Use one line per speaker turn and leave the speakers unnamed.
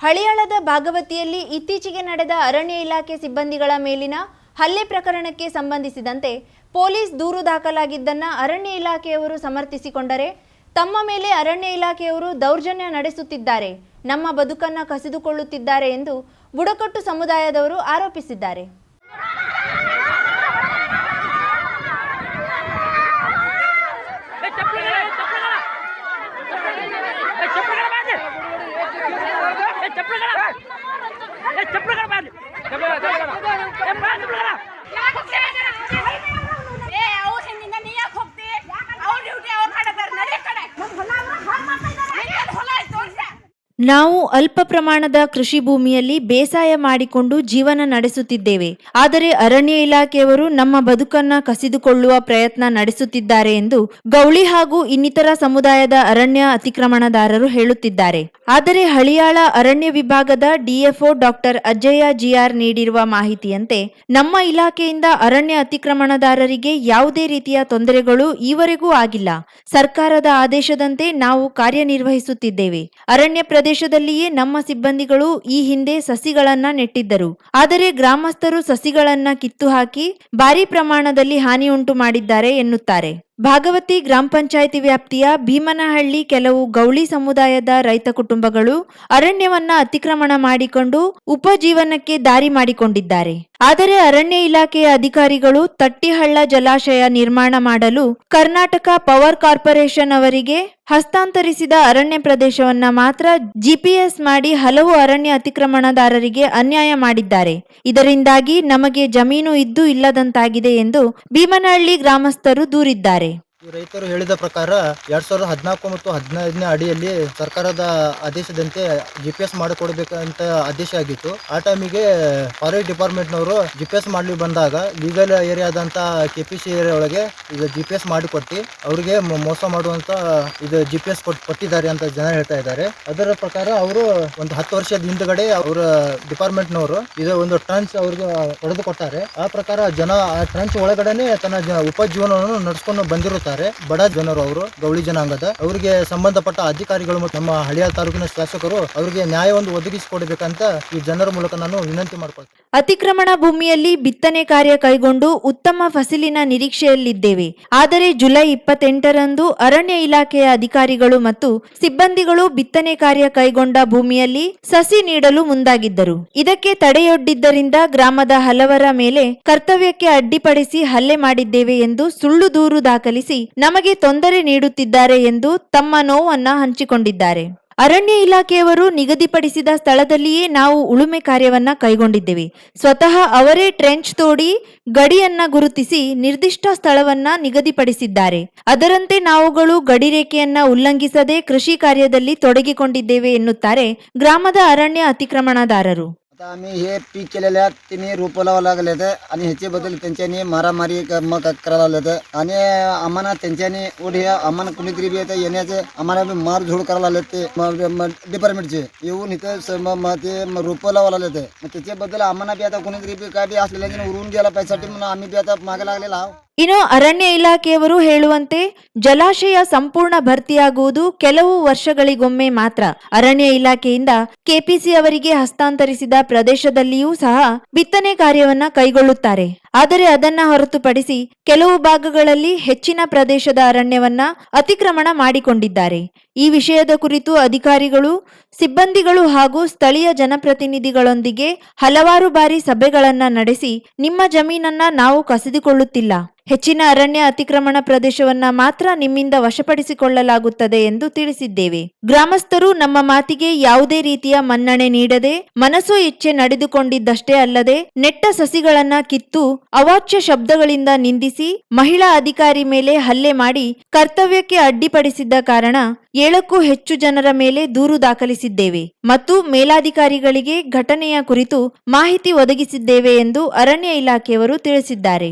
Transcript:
ಹಳಿಯಾಳದ ಭಾಗವತಿಯಲ್ಲಿ ಇತ್ತೀಚೆಗೆ ನಡೆದ ಅರಣ್ಯ ಇಲಾಖೆ ಸಿಬ್ಬಂದಿಗಳ ಮೇಲಿನ ಹಲ್ಲೆ ಪ್ರಕರಣಕ್ಕೆ ಸಂಬಂಧಿಸಿದಂತೆ ಪೊಲೀಸ್ ದೂರು ದಾಖಲಾಗಿದ್ದನ್ನ ಅರಣ್ಯ ಇಲಾಖೆಯವರು ಸಮರ್ಥಿಸಿಕೊಂಡರೆ ತಮ್ಮ ಮೇಲೆ ಅರಣ್ಯ ಇಲಾಖೆಯವರು ದೌರ್ಜನ್ಯ ನಡೆಸುತ್ತಿದ್ದಾರೆ, ನಮ್ಮ ಬದುಕನ್ನ ಕಸಿದುಕೊಳ್ಳುತ್ತಿದ್ದಾರೆ ಎಂದು ಬುಡಕಟ್ಟು ಸಮುದಾಯದವರು ಆರೋಪಿಸಿದ್ದಾರೆ. ನಾವು ಅಲ್ಪ ಪ್ರಮಾಣದ ಕೃಷಿ ಭೂಮಿಯಲ್ಲಿ ಬೇಸಾಯ ಮಾಡಿಕೊಂಡು ಜೀವನ ನಡೆಸುತ್ತಿದ್ದೇವೆ. ಆದರೆ ಅರಣ್ಯ ಇಲಾಖೆಯವರು ನಮ್ಮ ಬದುಕನ್ನ ಕಸಿದುಕೊಳ್ಳುವ ಪ್ರಯತ್ನ ನಡೆಸುತ್ತಿದ್ದಾರೆ ಎಂದು ಗೌಳಿ ಹಾಗೂ ಇನ್ನಿತರ ಸಮುದಾಯದ ಅರಣ್ಯ ಅತಿಕ್ರಮಣದಾರರು ಹೇಳುತ್ತಿದ್ದಾರೆ. ಆದರೆ ಹಳಿಯಾಳ ಅರಣ್ಯ ವಿಭಾಗದ ಡಿಎಫ್ಒ ಡಾಕ್ಟರ್ ಅಜ್ಜಯ್ಯ ಜಿಆರ್ ನೀಡಿರುವ ಮಾಹಿತಿಯಂತೆ, ನಮ್ಮ ಇಲಾಖೆಯಿಂದ ಅರಣ್ಯ ಅತಿಕ್ರಮಣದಾರರಿಗೆ ಯಾವುದೇ ರೀತಿಯ ತೊಂದರೆಗಳು ಈವರೆಗೂ ಆಗಿಲ್ಲ. ಸರ್ಕಾರದ ಆದೇಶದಂತೆ ನಾವು ಕಾರ್ಯನಿರ್ವಹಿಸುತ್ತಿದ್ದೇವೆ. ಅರಣ್ಯ ಪ್ರದೇಶದಲ್ಲಿಯೇ ನಮ್ಮ ಸಿಬ್ಬಂದಿಗಳು ಈ ಹಿಂದೆ ಸಸಿಗಳನ್ನ ನೆಟ್ಟಿದ್ದರು. ಆದರೆ ಗ್ರಾಮಸ್ಥರು ಸಸಿಗಳನ್ನ ಕಿತ್ತು ಹಾಕಿ ಭಾರಿ ಪ್ರಮಾಣದಲ್ಲಿ ಹಾನಿ ಉಂಟು ಮಾಡಿದ್ದಾರೆ ಎನ್ನುತ್ತಾರೆ. ಭಾಗವತಿ ಗ್ರಾಮ ಪಂಚಾಯಿತಿ ವ್ಯಾಪ್ತಿಯ ಭೀಮನಹಳ್ಳಿ ಕೆಲವು ಗೌಳಿ ಸಮುದಾಯದ ರೈತ ಕುಟುಂಬಗಳು ಅರಣ್ಯವನ್ನ ಅತಿಕ್ರಮಣ ಮಾಡಿಕೊಂಡು ಉಪಜೀವನಕ್ಕೆ ದಾರಿ ಮಾಡಿಕೊಂಡಿದ್ದಾರೆ. ಆದರೆ ಅರಣ್ಯ ಇಲಾಖೆಯ ಅಧಿಕಾರಿಗಳು ತಟ್ಟಿಹಳ್ಳ ಜಲಾಶಯ ನಿರ್ಮಾಣ ಮಾಡಲು ಕರ್ನಾಟಕ ಪವರ್ ಕಾರ್ಪೊರೇಷನ್ ಅವರಿಗೆ ಹಸ್ತಾಂತರಿಸಿದ ಅರಣ್ಯ ಪ್ರದೇಶವನ್ನ ಮಾತ್ರ ಜಿಪಿಎಸ್ ಮಾಡಿ ಹಲವು ಅರಣ್ಯ ಅತಿಕ್ರಮಣದಾರರಿಗೆ ಅನ್ಯಾಯ ಮಾಡಿದ್ದಾರೆ. ಇದರಿಂದಾಗಿ ನಮಗೆ ಜಮೀನು ಇದ್ದು ಇಲ್ಲದಂತಾಗಿದೆ ಎಂದು ಭೀಮನಹಳ್ಳಿ ಗ್ರಾಮಸ್ಥರು ದೂರಿದ್ದಾರೆ.
ರೈತರು ಹೇಳಿದ ಪ್ರಕಾರ ಎರಡ್ ಸಾವಿರದ ಹದಿನಾಲ್ಕು ಮತ್ತು ಹದಿನೈದನೇ ಅಡಿಯಲ್ಲಿ ಸರ್ಕಾರದ ಆದೇಶದಂತೆ ಜಿ ಪಿ ಎಸ್ ಮಾಡಿಕೊಡ್ಬೇಕಂತ ಆದೇಶ ಆಗಿತ್ತು. ಆ ಟೈಮಿಗೆ ಫಾರೆಸ್ಟ್ ಡಿಪಾರ್ಟ್ಮೆಂಟ್ನವರು ಜಿ ಪಿ ಎಸ್ ಮಾಡ್ಲಿ ಬಂದಾಗ ಲೀಗಲ್ ಏರಿಯಾದಂತ ಕೆ ಪಿ ಸಿ ಏರಿಯಾ ಒಳಗೆ ಇದು ಜಿ ಪಿ ಎಸ್ ಮಾಡಿಕೊಟ್ಟು ಅವರಿಗೆ ಮೋಸ ಮಾಡುವಂತ ಇದು ಜಿ ಪಿ ಎಸ್ ಕೊಟ್ಟಿದ್ದಾರೆ ಅಂತ ಜನ ಹೇಳ್ತಾ ಇದ್ದಾರೆ. ಅದರ ಪ್ರಕಾರ ಅವರು ಒಂದು ಹತ್ತು ವರ್ಷದ ಹಿಂದ್ಗಡೆ ಅವರ ಡಿಪಾರ್ಟ್ಮೆಂಟ್ನವರು ಇದು ಒಂದು ಟ್ರಾನ್ಸ್ ಅವ್ರಿಗೆ ಹೊಡೆದು ಕೊಟ್ಟಾರೆ ಆ ಪ್ರಕಾರ ಜನ ಆ ಟ್ರಾನ್ಸ್ ಒಳಗಡೆನೆ ತನ್ನ ಉಪಜೀವನವನ್ನು ನಡೆಸ್ಕೊಂಡು ಬಂದಿರುತ್ತಾರೆ ಬಡ ಜನರು ಅವರು, ಗೌಳಿ ಜನಾಂಗದ. ಅವರಿಗೆ ಸಂಬಂಧಪಟ್ಟ ಅಧಿಕಾರಿಗಳು ಮತ್ತು ನಮ್ಮ ಹಳಿಯ ತಾಲೂಕಿನ ಶಾಸಕರು ಅವರಿಗೆ ನ್ಯಾಯವನ್ನು ಒದಗಿಸಿಕೊಡಬೇಕಂತ ಈ ಜನರ ಮೂಲಕ ನಾನು ವಿನಂತಿ ಮಾಡ್ಕೊಳ್ತೇನೆ.
ಅತಿಕ್ರಮಣ ಭೂಮಿಯಲ್ಲಿ ಬಿತ್ತನೆ ಕಾರ್ಯ ಕೈಗೊಂಡು ಉತ್ತಮ ಫಸಲಿನ ನಿರೀಕ್ಷೆಯಲ್ಲಿದ್ದೇವೆ. ಆದರೆ ಜುಲೈ ಇಪ್ಪತ್ತೆಂಟರಂದು ಅರಣ್ಯ ಇಲಾಖೆಯ ಅಧಿಕಾರಿಗಳು ಮತ್ತು ಸಿಬ್ಬಂದಿಗಳು ಬಿತ್ತನೆ ಕಾರ್ಯ ಕೈಗೊಂಡ ಭೂಮಿಯಲ್ಲಿ ಸಸಿ ನೀಡಲು ಮುಂದಾಗಿದ್ದರು. ಇದಕ್ಕೆ ತಡೆಯೊಡ್ಡಿದ್ದರಿಂದ ಗ್ರಾಮದ ಹಲವರ ಮೇಲೆ ಕರ್ತವ್ಯಕ್ಕೆ ಅಡ್ಡಿಪಡಿಸಿ ಹಲ್ಲೆ ಮಾಡಿದ್ದೇವೆ ಎಂದು ಸುಳ್ಳು ದೂರು ದಾಖಲಿಸಿ ನಮಗೆ ತೊಂದರೆ ನೀಡುತ್ತಿದ್ದಾರೆ ಎಂದು ತಮ್ಮ ನೋವನ್ನ ಹಂಚಿಕೊಂಡಿದ್ದಾರೆ. ಅರಣ್ಯ ಇಲಾಖೆಯವರು ನಿಗದಿಪಡಿಸಿದ ಸ್ಥಳದಲ್ಲಿಯೇ ನಾವು ಉಳುಮೆ ಕಾರ್ಯವನ್ನ ಕೈಗೊಂಡಿದ್ದೇವೆ. ಸ್ವತಃ ಅವರೇ ಟ್ರೆಂಚ್ ತೋಡಿ ಗಡಿಯನ್ನ ಗುರುತಿಸಿ ನಿರ್ದಿಷ್ಟ ಸ್ಥಳವನ್ನ ನಿಗದಿಪಡಿಸಿದ್ದಾರೆ. ಅದರಂತೆ ನಾವುಗಳು ಗಡಿ ರೇಖೆಯನ್ನ ಉಲ್ಲಂಘಿಸದೆ ಕೃಷಿ ಕಾರ್ಯದಲ್ಲಿ ತೊಡಗಿಕೊಂಡಿದ್ದೇವೆ ಎನ್ನುತ್ತಾರೆ ಗ್ರಾಮದ ಅರಣ್ಯ ಅತಿಕ್ರಮಣದಾರರು.
आता आम्ही हे पीक केलेले आहेत तिने रोपं लावा लागलेत आणि ह्याच्याबद्दल त्यांच्यानी मारामारी क- मग करायला लागलेत. आणि आम्हाला त्यांच्यानी ओढे आम्हाला कुणीतरी बी येतं येण्याचे आम्हाला बी मारझोड करायला लागलेत ते डिपार्टमेंटचे येऊन इथं स- म- म- ते म- रोपं लावा लागलेत. मग त्याच्याबद्दल आम्हाला बी आता कुणीतरी बी काय बी असलेल्या उरून गेला पाहिजे म्हणून आम्ही बी आता मागे लागलेला आहोत.
ಇನ್ನು ಅರಣ್ಯ ಇಲಾಖೆಯವರು ಹೇಳುವಂತೆ ಜಲಾಶಯ ಸಂಪೂರ್ಣ ಭರ್ತಿಯಾಗುವುದು ಕೆಲವು ವರ್ಷಗಳಿಗೊಮ್ಮೆ ಮಾತ್ರ. ಅರಣ್ಯ ಇಲಾಖೆಯಿಂದ ಕೆಪಿಸಿ ಅವರಿಗೆ ಹಸ್ತಾಂತರಿಸಿದ ಪ್ರದೇಶದಲ್ಲಿಯೂ ಸಹ ಬಿತ್ತನೆ ಕಾರ್ಯವನ್ನ ಕೈಗೊಳ್ಳುತ್ತಾರೆ. ಆದರೆ ಅದನ್ನ ಹೊರತುಪಡಿಸಿ ಕೆಲವು ಭಾಗಗಳಲ್ಲಿ ಹೆಚ್ಚಿನ ಪ್ರದೇಶದ ಅರಣ್ಯವನ್ನ ಅತಿಕ್ರಮಣ ಮಾಡಿಕೊಂಡಿದ್ದಾರೆ. ಈ ವಿಷಯದ ಕುರಿತು ಅಧಿಕಾರಿಗಳು, ಸಿಬ್ಬಂದಿಗಳು ಹಾಗೂ ಸ್ಥಳೀಯ ಜನಪ್ರತಿನಿಧಿಗಳೊಂದಿಗೆ ಹಲವಾರು ಬಾರಿ ಸಭೆಗಳನ್ನ ನಡೆಸಿ ನಿಮ್ಮ ಜಮೀನನ್ನ ನಾವು ಕಸಿದುಕೊಳ್ಳುತ್ತಿಲ್ಲ. ಹೆಚ್ಚಿನ ಅರಣ್ಯ ಅತಿಕ್ರಮಣ ಪ್ರದೇಶವನ್ನ ಮಾತ್ರ ನಿಮ್ಮಿಂದ ವಶಪಡಿಸಿಕೊಳ್ಳಲಾಗುತ್ತದೆ ಎಂದು ತಿಳಿಸಿದ್ದೇವೆ. ಗ್ರಾಮಸ್ಥರು ನಮ್ಮ ಮಾತಿಗೆ ಯಾವುದೇ ರೀತಿಯ ಮನ್ನಣೆ ನೀಡದೆ, ಮನಸ್ಸು ಇಚ್ಛೆ ನಡೆದುಕೊಂಡಿದ್ದಷ್ಟೇ ಅಲ್ಲದೆ, ನೆಟ್ಟ ಸಸಿಗಳನ್ನ ಕಿತ್ತು ಅವಾಚ್ಯ ಶಬ್ದಗಳಿಂದ ನಿಂದಿಸಿ ಮಹಿಳಾ ಅಧಿಕಾರಿ ಮೇಲೆ ಹಲ್ಲೆ ಮಾಡಿ ಕರ್ತವ್ಯಕ್ಕೆ ಅಡ್ಡಿಪಡಿಸಿದ್ದ ಕಾರಣ ಏಳಕ್ಕೂ ಹೆಚ್ಚು ಜನರ ಮೇಲೆ ದೂರು ದಾಖಲಿಸಿದ್ದೇವೆ ಮತ್ತು ಮೇಲಾಧಿಕಾರಿಗಳಿಗೆ ಘಟನೆಯ ಕುರಿತು ಮಾಹಿತಿ ಒದಗಿಸಿದ್ದೇವೆ ಎಂದು ಅರಣ್ಯ ಇಲಾಖೆಯವರು ತಿಳಿಸಿದ್ದಾರೆ.